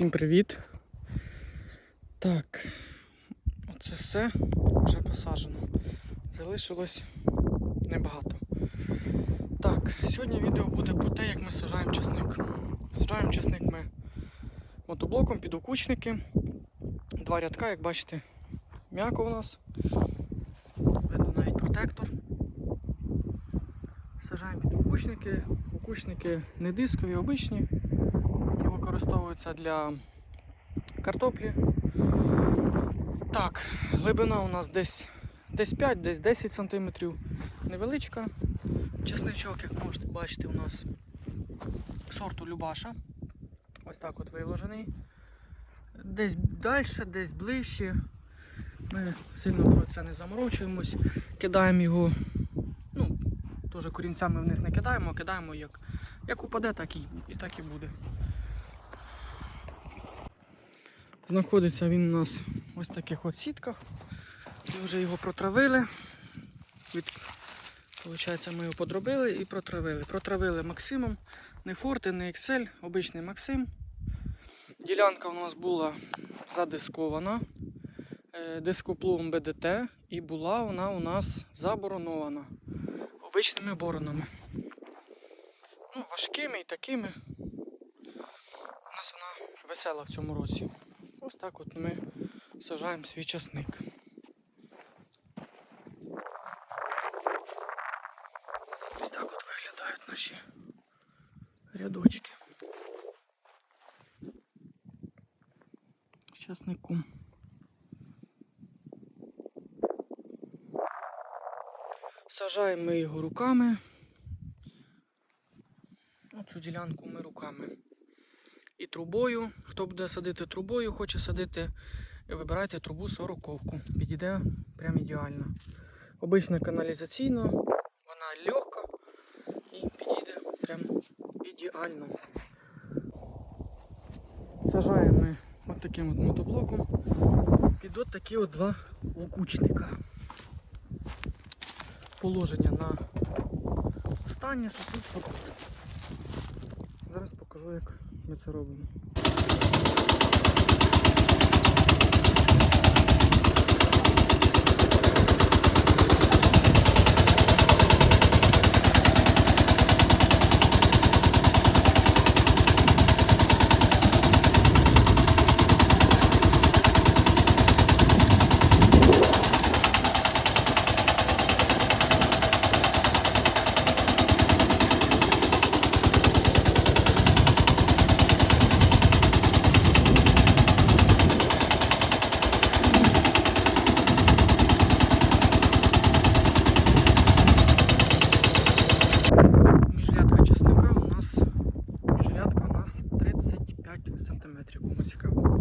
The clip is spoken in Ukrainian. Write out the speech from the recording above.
Всім привіт. Так, оце все вже посаджено. Залишилось небагато. Так, сьогодні відео буде про те, як ми сажаємо чесник. Сажаємо чесник ми мотоблоком під окучники. Два рядка, як бачите, м'яко у нас. Видно навіть протектор. Сажаємо під окучники. Окучники не дискові, обичні які використовуються для картоплі. Так, глибина у нас десь, десь 5, десь 10 см. Невеличка. Чесничок, як можете бачити, у нас сорту Любаша. Ось так от виложений. Десь далі, десь ближче. Ми сильно про це не заморочуємось, кидаємо його, ну, теж корінцями вниз не кидаємо, а кидаємо як, як упаде, так і, і так і буде. Знаходиться він у нас ось таких от сітках. Ми вже його протравили. Від... Получається, ми його подробили і протравили. Протравили Максимом. Не Форте, не Excel, обичний Максим. Ділянка у нас була задискована е, дископлугом БДТ і була вона у нас заборонована обичними боронами. Ну, важкими і такими. У нас вона весела в цьому році. Ось так от ми сажаємо свій часник. Ось так от виглядають наші рядочки. З. Сажаємо ми його руками. Оцю ділянку ми руками трубою. Хто буде садити трубою, хоче садити, вибирайте трубу 40 ковку. Підійде прям ідеально. Обична каналізаційна, вона легка і підійде прям ідеально. Сажаємо ми от таким от мотоблоком під от такі от два лукучника. Положення на останнє, що тут, що тут. Зараз покажу, як ми це робимо. 35 сантиметрів Кому цікаво.